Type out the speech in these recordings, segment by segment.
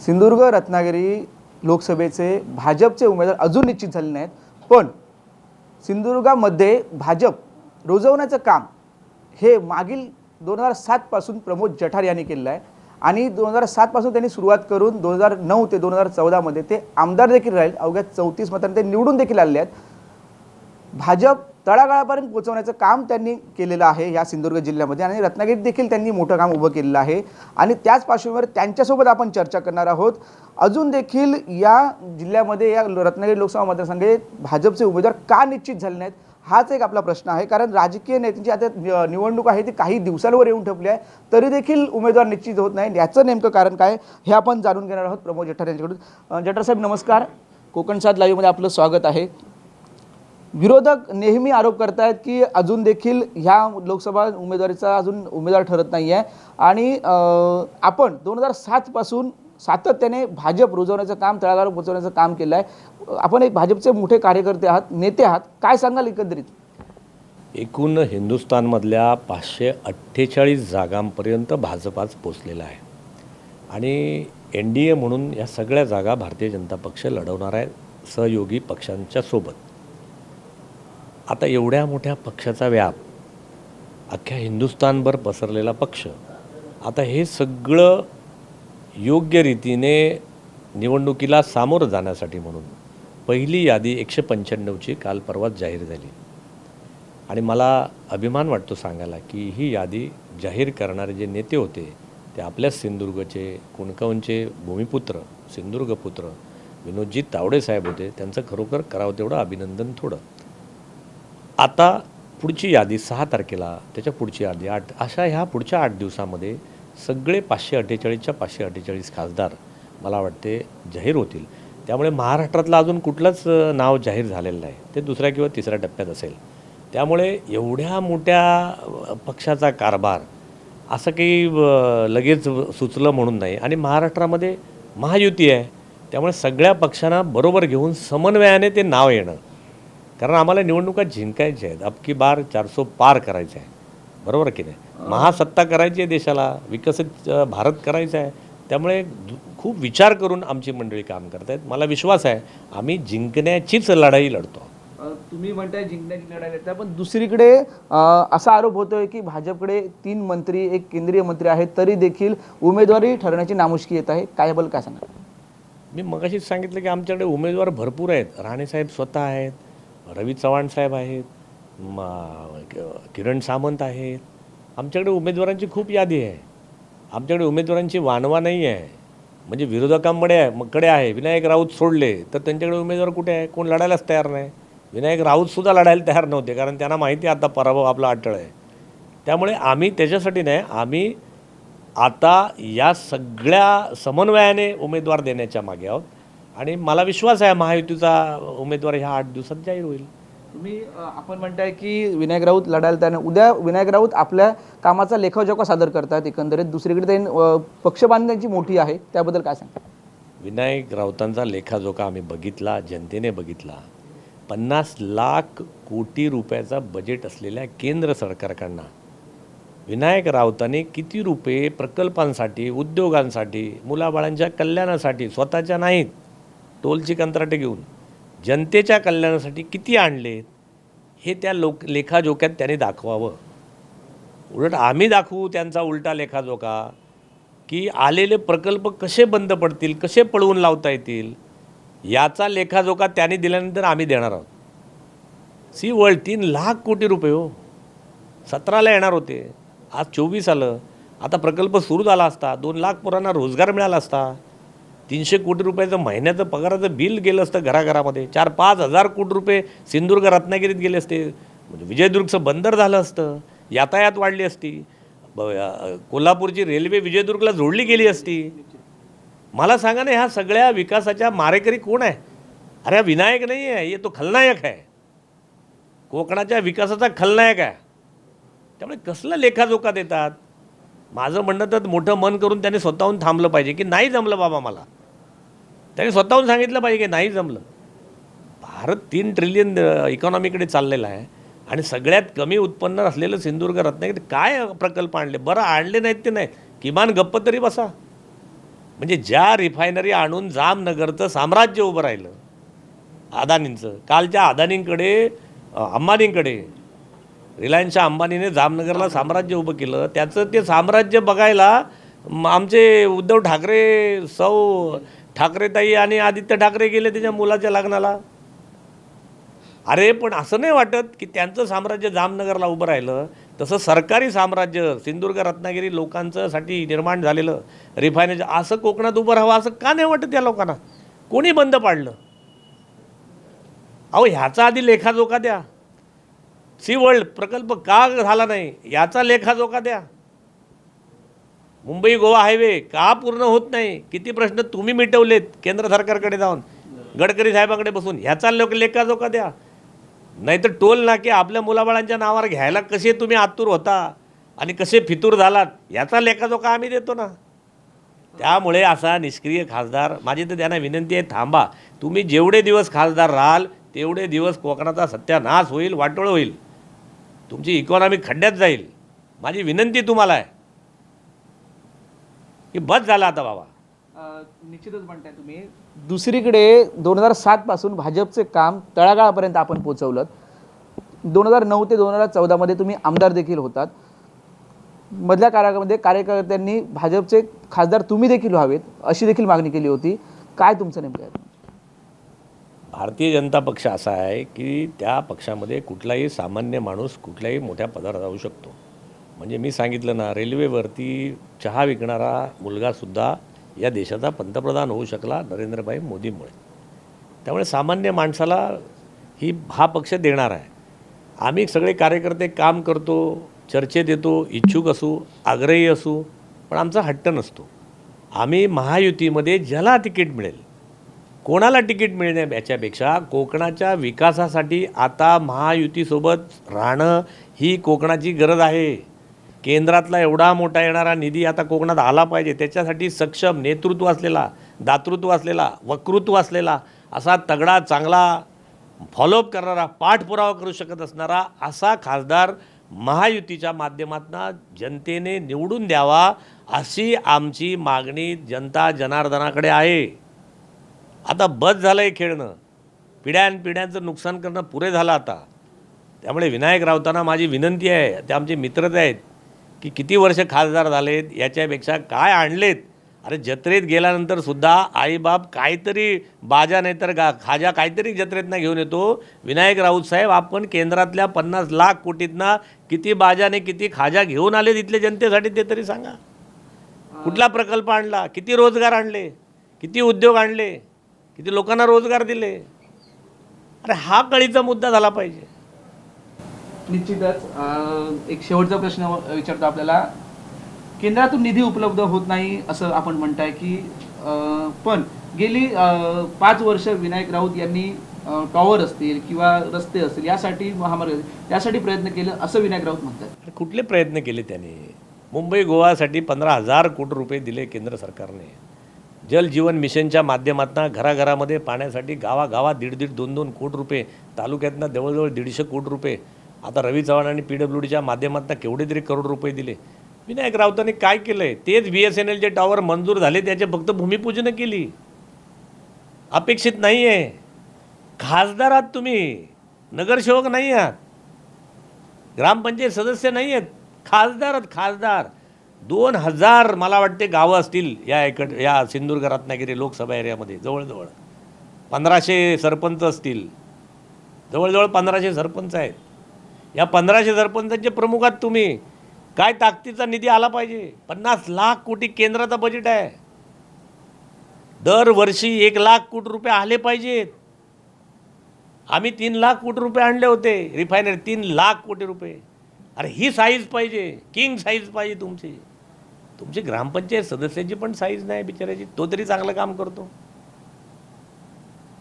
सिंधुदुर्ग रत्नागिरी लोकसभेचे भाजपचे उमेदवार अजून निश्चित झाले नाहीत. पण सिंधुदुर्गामध्ये भाजप रुजवण्याचं काम हे मागील दोन हजार सातपासून प्रमोद जठार यांनी केलेलं आहे. आणि दोन हजार सातपासून त्यांनी सुरुवात करून दोन हजार नऊ ते दोन हजार चौदामध्ये ते आमदार देखील राहील. अवघ्या चौतीस मतांनी ते निवडून देखील आलेले आहेत. भाजप तळागाळापर्यंत पोहोचवण्याचं काम त्यांनी केलेलं आहे या सिंधुदुर्ग जिल्ह्यामध्ये. आणि रत्नागिरीत देखील त्यांनी मोठं काम उभं केलेलं आहे. आणि त्याच पार्श्वभूमीवर त्यांच्यासोबत आपण चर्चा करणार आहोत. अजून देखील या जिल्ह्यामध्ये या रत्नागिरी लोकसभा मतदारसंघात भाजपचे उमेदवार का निश्चित झाले नाहीत हाच एक आपला प्रश्न आहे. कारण राजकीय नेत्यांची आता निवडणूक आहे ती काही दिवसांवर येऊन ठेपली आहे. तरी देखील उमेदवार निश्चित होत नाही. याचं नेमकं कारण काय हे आपण जाणून घेणार आहोत प्रमोद जठार यांच्याकडून. जठार साहेब नमस्कार. कोकण सात लाईव्हमध्ये आपलं स्वागत आहे. विरोधक नेहमी आरोप करतायत की अजून देखील ह्या लोकसभा उमेदवारीचा अजून उमेदवार ठरत नाही आहे आणि आपण दोन हजार सातपासून सातत्याने भाजप रुजवण्याचं काम तळागाळावर पोहोचवण्याचं काम केलं आहे आपण एक भाजपचे मोठे कार्यकर्ते आहात नेते आहात. काय सांगाल एकंदरीत? एकूण हिंदुस्थानमधल्या पाचशे अठ्ठेचाळीस जागांपर्यंत भाजपाच पोचलेला आहे. आणि एन डी ए म्हणून या सगळ्या जागा भारतीय जनता पक्ष लढवणार आहे सहयोगी पक्षांच्या सोबत. आता एवढ्या मोठ्या पक्षाचा व्याप अख्ख्या हिंदुस्थानभर पसरलेला पक्ष आता हे सगळं योग्य रीतीने निवडणुकीला सामोरं जाण्यासाठी म्हणून पहिली यादी एकशे पंच्याण्णवची काल परवाच जाहीर झाली. आणि मला अभिमान वाटतो सांगायला की ही यादी जाहीर करणारे जे नेते होते ते आपल्याच सिंधुदुर्गचे कुणकवनचे भूमिपुत्र सिंधुदुर्गपुत्र विनोदजी तावडे साहेब होते त्यांचं खरोखर करावं तेवढं अभिनंदन थोडं. आता पुढची यादी सहा तारखेला त्याच्या पुढची यादी आठ अशा ह्या पुढच्या आठ दिवसामध्ये सगळे पाचशे अठ्ठेचाळीसच्या पाचशे अठ्ठेचाळीस खासदार मला वाटते जाहीर होतील. त्यामुळे महाराष्ट्रातलं अजून कुठलंच नाव जाहीर झालेलं नाही. ते दुसऱ्या किंवा तिसऱ्या टप्प्यात असेल. त्यामुळे एवढ्या मोठ्या पक्षाचा कारभार असं काही लगेच सुचलं म्हणून नाही. आणि महाराष्ट्रामध्ये महायुती आहे. त्यामुळे सगळ्या पक्षांना बरोबर घेऊन समन्वयाने ते नाव येणं. कारण आम्हाला निवडणुका जिंकायच्या आहेत. अबकी बार चारसो पार करायचं आहे. बरोबर की नाही? महासत्ता करायची आहे देशाला विकसित भारत करायचा आहे. त्यामुळे खूप विचार करून आमची मंडळी काम करत आहेत. मला विश्वास आहे आम्ही जिंकण्याचीच लढाई लढतो. तुम्ही म्हणताय जिंकण्याची लढाई लढताय पण दुसरीकडे असा आरोप होतोय की भाजपकडे तीन मंत्री एक केंद्रीय मंत्री आहेत तरी देखील उमेदवारी ठरण्याची नामुष्की येत आहे. काय बल काय सांगा मी मगाशीच सांगितलं की आमच्याकडे उमेदवार भरपूर आहेत. राणेसाहेब स्वतः आहेत. रवी चव्हाण साहेब आहेत किरण सामंत आहेत. आमच्याकडे उमेदवारांची खूप यादी आहे. आमच्याकडे उमेदवारांची वानवा नाही आहे. म्हणजे विरोधकांकडे आहे कडे आहे. विनायक राऊत सोडले तर त्यांच्याकडे उमेदवार कुठे आहे? कोण लढायलाच तयार नाही. विनायक राऊतसुद्धा लढायला तयार नव्हते कारण त्यांना माहिती आता पराभव आपला अटळ आहे. त्यामुळे आम्ही त्याच्यासाठी नाही आम्ही आता या सगळ्या समन्वयाने उमेदवार देण्याच्या मागे आहोत. आणि मला विश्वास आहे महायुतीचा उमेदवार ह्या आठ दिवसात जाहीर होईल तुम्ही आपण म्हणताय की विनायक राऊत लढायला तयार नाही. उद्या विनायक राऊत आपल्या कामाचा लेखाजोखा सादर करतात एकंदरीत दुसरीकडे त्यांनी अं, पक्षबांधणी त्यांची मोठी आहे त्याबद्दल काय सांगा विनायक राऊतांचा लेखाजोखा आम्ही बघितला जनतेने बघितला पन्नास लाख कोटी रुपयाचा बजेट असलेल्या केंद्र सरकारकडनं विनायक राऊतांनी किती रुपये प्रकल्पांसाठी उद्योगांसाठी मुलाबाळांच्या कल्याणासाठी स्वतःच्या नाहीत टोलची कंत्राटे घेऊन जनतेच्या कल्याणासाठी किती आणलेत हे त्या लोक लेखाजोख्यात त्याने दाखवावं. उलट आम्ही दाखवू त्यांचा उलटा लेखाजोखा की आलेले प्रकल्प कसे बंद पडतील कसे पळवून लावता येतील याचा लेखाजोखा त्यांनी दिल्यानंतर आम्ही देणार आहोत. सी वर्ल्ड तीन लाख कोटी रुपये हो. सतराला येणार होते. आज चोवीस आलं. आता प्रकल्प सुरू झाला असता. दोन लाख पोरांना रोजगार मिळाला असता. तीनशे कोटी रुपयाचं महिन्याचं पगाराचं बिल गेलं असतं घराघरामध्ये. चार पाच हजार कोटी रुपये सिंधुदुर्ग रत्नागिरीत गेले असते. म्हणजे विजयदुर्गचं बंदर झालं असतं. यातायात वाढली असती. ब- कोल्हापूरची रेल्वे विजयदुर्गला जोडली गेली असती. मला सांगा ना ह्या सगळ्या विकासाच्या मारेकरी कोण आहे? अरे हा विनायक नाही आहे ये तो खलनायक आहे. कोकणाच्या विकासाचा खलनायक आहे. त्यामुळे कसलं लेखाजोखा देतात? माझं म्हणणं तर मोठं मन करून त्याने स्वतःहून थांबलं पाहिजे की नाही जमलं बाबा मला. त्याने स्वतःहून सांगितलं पाहिजे की नाही जमलं. भारत तीन ट्रिलियन इकॉनॉमीकडे चाललेला आहे आणि सगळ्यात कमी उत्पन्न असलेलं सिंधुदुर्ग रत्नागिरी काय प्रकल्प आणले? बरं आणले नाहीत ते नाही? किमान गप्प तरी बसा. म्हणजे ज्या रिफायनरी आणून जामनगरचं साम्राज्य उभं राहिलं अदानींचं कालच्या अदानींकडे अंबानींकडे रिलायन्सच्या अंबानीने जामनगरला साम्राज्य उभं केलं त्याचं ते साम्राज्य बघायला आमचे उद्धव ठाकरे सौ ठाकरेताई आणि आदित्य ठाकरे गेले त्याच्या मुलाच्या लग्नाला. अरे पण असं नाही वाटत की त्यांचं साम्राज्य जामनगरला उभं राहिलं तसं सरकारी साम्राज्य सिंधुदुर्ग रत्नागिरी लोकांचंसाठी निर्माण झालेलं रिफायनरी असं कोकणात उभं राहावं असं का नाही वाटत त्या लोकांना? कोणी बंद पाडलं? अहो ह्याचा आधी लेखाजोखा द्या. सी वर्ल्ड प्रकल्प का झाला नाही? याचा लेखाजोखा द्या. मुंबई गोवा हायवे का पूर्ण होत नाही? किती प्रश्न तुम्ही मिटवलेत केंद्र सरकारकडे जाऊन? गडकरी साहेबांकडे बसून? ह्याचा लोक लेखाजोखा द्या. नाहीतर टोल नाके आपल्या मुलाबाळांच्या नावावर घ्यायला कसे तुम्ही आतुर होता आणि कसे फितूर झालात? याचा लेखाजोखा आम्ही देतो ना. त्यामुळे असा निष्क्रिय खासदार माझी तर त्यांना विनंती आहे थांबा. तुम्ही जेवढे दिवस खासदार राहाल तेवढे दिवस कोकणाचा सत्यानाश होईल वाटोळ होईल. तुमची इकॉनॉमी खड्ड्यात जाईल. माझी विनंती तुम्हाला आहे. की बस झाला आता बाबा. निश्चितच म्हणताय तुम्ही. दुसरीकडे दोन हजार सात पासून भाजपचे काम तळागाळापर्यंत आपण पोहोचवलं दोन हजार नऊ ते दोन हजार चौदामध्ये तुम्ही आमदार देखील होतात. मधल्या काळामध्ये कार्यकर्त्यांनी भाजपचे खासदार तुम्ही देखील व्हावेत अशी देखील मागणी केली होती. काय तुमचं नेमकं आहे? भारतीय जनता पक्ष असा आहे की त्या पक्षामध्ये कुठलाही सामान्य माणूस कुठल्याही मोठ्या पदावर जाऊ शकतो. म्हणजे मी सांगितलं ना रेल्वेवरती चहा विकणारा मुलगासुद्धा या देशाचा पंतप्रधान होऊ शकला नरेंद्रभाई मोदींमुळे. त्यामुळे सामान्य माणसाला ही हा पक्ष देणार आहे. आम्ही सगळे कार्यकर्ते काम करतो चर्चेत येतो इच्छुक असू आग्रही असू पण आमचा हट्ट नसतो. आम्ही महायुतीमध्ये ज्याला तिकीट मिळेल कोणाला तिकीट मिळण्या याच्यापेक्षा कोकणाच्या विकासासाठी आता महायुतीसोबत राहणं ही कोकणाची गरज आहे. केंद्रातला एवढा मोठा येणारा निधी आता कोकणात आला पाहिजे त्याच्यासाठी सक्षम नेतृत्व असलेला दातृत्व असलेला वक्तृत्व असलेला असा तगडा चांगला फॉलोअप करणारा पाठपुरावा करू शकत असणारा असा खासदार महायुतीच्या माध्यमातून जनतेने निवडून द्यावा अशी आमची मागणी जनता जनार्दनाकडे आहे. आता बस झालं आहे खेळणं. पिढ्यान पिढ्यांचं नुकसान करणं पुरे झालं आता. त्यामुळे विनायक राऊतांना माझी विनंती आहे ते आमचे मित्रच आहेत. की किती वर्ष खासदार झालेत याच्यापेक्षा काय आणलेत? अरे जत्रेत गेल्यानंतर सुद्धा आईबाप काहीतरी बाजा नाही तर गा खाजा काहीतरी जत्रेतनं घेऊन येतो. विनायक राऊत साहेब आपण केंद्रातल्या पन्नास लाख कोटीतनं किती बाजाने किती खाजा घेऊन आले तिथल्या जनतेसाठी ते तरी सांगा. कुठला प्रकल्प आणला? किती रोजगार आणले? किती उद्योग आणले? किती लोकांना रोजगार दिले? अरे हा कळीचा मुद्दा झाला पाहिजे. निश्चितच एक शेवटचा प्रश्न विचारतो आपल्याला. केंद्रातून निधी उपलब्ध होत नाही असं आपण म्हणताय की पण गेली पाच वर्ष विनायक राऊत यांनी टॉवर असतील किंवा रस्ते असतील यासाठी महामार्ग यासाठी प्रयत्न केले असं विनायक राऊत म्हणतात. कुठले प्रयत्न केले त्यांनी? मुंबई गोवासाठी पंधरा हजार कोटी रुपये दिले केंद्र सरकारने. जल जीवन मिशनच्या माध्यमातून घराघरामध्ये पाण्यासाठी गावागावात दीड दीड दोन दोन कोटी रुपये तालुक्यातनं जवळजवळ दीडशे कोटी रुपये आता रवी चव्हाण आणि पी डब्ल्यू डीच्या माध्यमातून केवढे तरी करोड रुपये दिले. विनायक राऊतांनी काय केलं आहे तेच बी एस एन एलचे टॉवर मंजूर झाले त्याचे फक्त भूमिपूजनं केली. अपेक्षित नाही आहे खासदार आहात तुम्ही. नगरसेवक नाही आहात. ग्रामपंचायत सदस्य नाही आहेत. खासदार आहेत खासदार. दोन हजार मला वाटते गावं असतील या इकड या सिंधुदुर्ग रत्नागिरी लोकसभा एरियामध्ये जवळजवळ. पंधराशे सरपंच असतील. जवळजवळ पंधराशे सरपंच आहेत. या पंधराशे सरपंचांचे प्रमुख आहात तुम्ही. काय ताकदीचा निधी आला पाहिजे? पन्नास लाख कोटी केंद्राचा बजेट आहे. दरवर्षी एक लाख कोटी रुपये आले पाहिजेत. आम्ही तीन लाख कोटी रुपये आणले होते. रिफायनरी तीन लाख कोटी रुपये. अरे ही साईज पाहिजे. किंग साईज पाहिजे तुमची. तुमची ग्रामपंचायत सदस्याची पण साईज नाही बिचारायची तो तरी चांगलं काम करतो.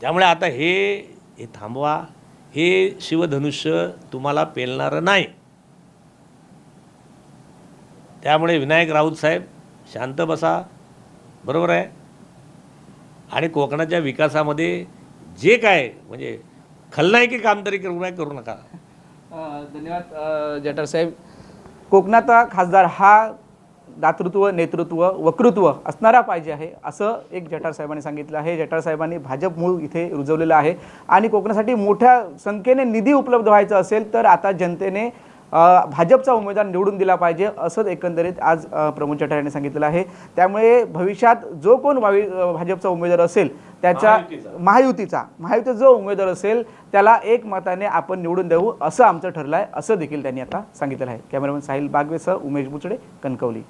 त्यामुळे आता हे हे थांबवा. हे शिवधनुष्य तुम्हाला पेलणारं नाही. त्यामुळे विनायक राऊत साहेब शांत बसा. बरोबर आहे? आणि कोकणाच्या विकासामध्ये जे काय म्हणजे खलनायकी काम तरी करू नये करू नका. धन्यवाद. जटर साहेब कोकणाचा खासदार हा दातृत्व नेतृत्व वक्तृत्व असणारा पाहिजे आहे असं एक जठार साहेबांनी सांगितलं आहे. जठार साहेबांनी भाजप मूळ इथे रुजवलेलं आहे. आणि कोकणासाठी मोठ्या संख्येने निधी उपलब्ध व्हायचा असेल तर आता जनतेने भाजपचा उमेदवार निवडून दिला पाहिजे असंच एकंदरीत आज प्रमोद जठार यांनी सांगितलेलं आहे. त्यामुळे भविष्यात जो कोण भावी भाजपचा उमेदवार असेल त्याच्या महायुतीचा. महायुतीचा जो उमेदवार असेल त्याला एक मताने आपण निवडून देऊ असं आमचं ठरलं आहे असं देखील त्यांनी आता सांगितलं आहे. कॅमेरामॅन साहिल बागवेसह उमेश बुचडे कणकवली.